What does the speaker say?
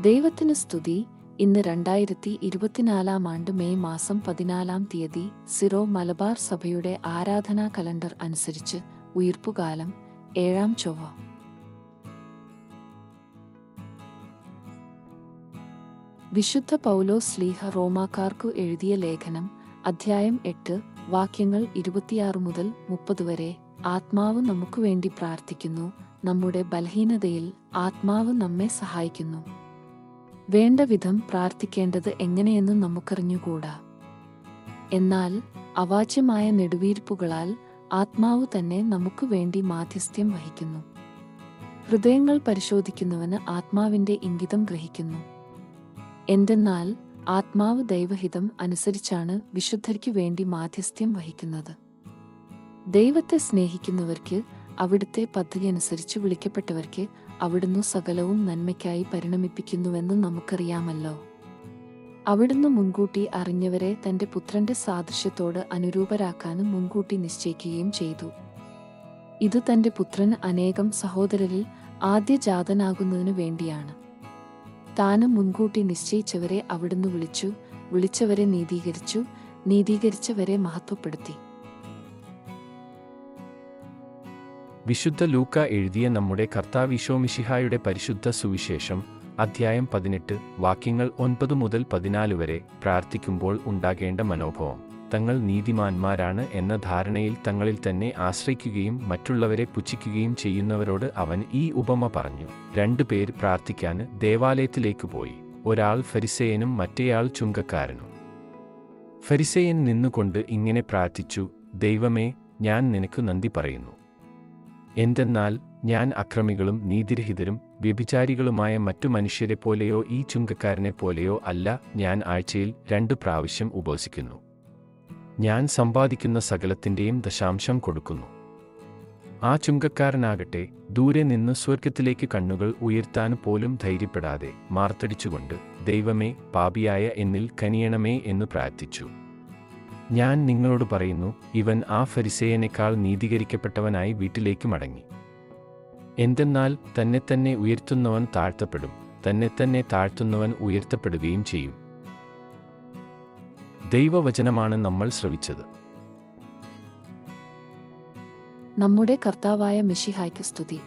ദൈവത്തിന് സ്തുതി. ഇന്ന് രണ്ടായിരത്തി ഇരുപത്തിനാലാം ആണ്ട് മെയ് മാസം പതിനാലാം തീയതി സിറോ മലബാർ സഭയുടെ ആരാധനാ കലണ്ടർ അനുസരിച്ച് ഉയർപ്പുകാലം ഏഴാം ചൊവ്വ. വിശുദ്ധ പൗലോ സ്ലീഹ റോമാക്കാർക്കു എഴുതിയ ലേഖനം അധ്യായം എട്ട് വാക്യങ്ങൾ ഇരുപത്തിയാറ് മുതൽ മുപ്പത് വരെ ആത്മാവ് നമുക്കുവേണ്ടി പ്രാർത്ഥിക്കുന്നു. നമ്മുടെ ബലഹീനതയിൽ ആത്മാവ് നമ്മെ സഹായിക്കുന്നു. വേണ്ട വിധം പ്രാർത്ഥിക്കേണ്ടത് എങ്ങനെയെന്ന് നമുക്കറിഞ്ഞുകൂടാ. എന്നാൽ അവാച്യമായ നെടുവീർപ്പുകളാൽ ആത്മാവ് തന്നെ നമുക്ക് വേണ്ടി മാധ്യസ്ഥ്യം വഹിക്കുന്നു. ഹൃദയങ്ങൾ പരിശോധിക്കുന്നവന് ആത്മാവിന്റെ ഇംഗിതം ഗ്രഹിക്കുന്നു. എന്തെന്നാൽ ആത്മാവ് ദൈവഹിതം അനുസരിച്ചാണ് വിശുദ്ധർക്ക് വേണ്ടി മാധ്യസ്ഥ്യം വഹിക്കുന്നത്. ദൈവത്തെ സ്നേഹിക്കുന്നവർക്ക് അവിടുത്തെ പദ്ധതി അനുസരിച്ച് വിളിക്കപ്പെട്ടവർക്ക് അവിടുന്ന് സകലവും നന്മയ്ക്കായി പരിണമിപ്പിക്കുന്നുവെന്ന് നമുക്കറിയാമല്ലോ. അവിടുന്ന് മുൻകൂട്ടി അറിഞ്ഞവരെ തന്റെ പുത്രന്റെ സാദൃശ്യത്തോട് അനുരൂപരാക്കാനും മുൻകൂട്ടി നിശ്ചയിക്കുകയും ചെയ്തു. ഇത് തന്റെ പുത്രൻ അനേകം സഹോദരരിൽ ആദ്യജാതനാകുന്നതിനു വേണ്ടിയാണ്. താനും മുൻകൂട്ടി നിശ്ചയിച്ചവരെ അവിടുന്ന് വിളിച്ചു വിളിച്ചവരെ നീതീകരിച്ചു നീതീകരിച്ചവരെ മഹത്വപ്പെടുത്തി. വിശുദ്ധ ലൂക്ക എഴുതിയ നമ്മുടെ കർത്താവിശോമിഷിഹായുടെ പരിശുദ്ധ സുവിശേഷം അധ്യായം പതിനെട്ട് വാക്യങ്ങൾ ഒൻപത് മുതൽ പതിനാല് വരെ പ്രാർത്ഥിക്കുമ്പോൾ ഉണ്ടാകേണ്ട മനോഭാവം. തങ്ങൾ നീതിമാന്മാരാണ് എന്ന ധാരണയിൽ തങ്ങളിൽ തന്നെ ആശ്രയിക്കുകയും മറ്റുള്ളവരെ പുച്ഛിക്കുകയും ചെയ്യുന്നവരോട് അവൻ ഈ ഉപമ പറഞ്ഞു. രണ്ടു പേർ പ്രാർത്ഥിക്കാൻ ദേവാലയത്തിലേക്ക് പോയി. ഒരാൾ ഫരിസേയനും മറ്റേയാൾ ചുങ്കക്കാരനും. ഫരിസേയൻ നിന്നുകൊണ്ട് ഇങ്ങനെ പ്രാർത്ഥിച്ചു ദൈവമേ ഞാൻ നിനക്ക് നന്ദി പറയുന്നു. എന്തെന്നാൽ ഞാൻ അക്രമികളും നീതിരഹിതരും വ്യഭിചാരികളുമായ മറ്റു മനുഷ്യരെ പോലെയോ ഈ ചുങ്കക്കാരനെ പോലെയോ അല്ല ഞാൻ ആഴ്ചയിൽ രണ്ടു പ്രാവശ്യം ഉപവസിക്കുന്നു ഞാൻ സമ്പാദിക്കുന്ന സകലത്തിന്റെയും ദശാംശം കൊടുക്കുന്നു. ആ ചുങ്കക്കാരനാകട്ടെ ദൂരെ നിന്ന് സ്വർഗത്തിലേക്ക് കണ്ണുകൾ ഉയർത്താൻ പോലും ധൈര്യപ്പെടാതെ മാർത്തടിച്ചുകൊണ്ട് ദൈവമേ പാപിയായ എന്നിൽ കനിയണമേ എന്ന് പ്രാർത്ഥിച്ചു. ഞാൻ നിങ്ങളോട് പറയുന്നു ഇവൻ ആ ഫരിസേയനേക്കാൾ നീതീകരിക്കപ്പെട്ടവനായി വീട്ടിലേക്ക് മടങ്ങി. എന്തെന്നാൽ തന്നെ തന്നെ ഉയർത്തുന്നവൻ താഴ്ത്തപ്പെടും തന്നെ തന്നെ താഴ്ത്തുന്നവൻ ഉയർത്തപ്പെടുകയും ചെയ്യും. ദൈവവചനമാണ് നമ്മൾ ശ്രവിച്ചത്. നമ്മുടെ കർത്താവായ മിഷിഹായ്ക്ക് സ്തുതി.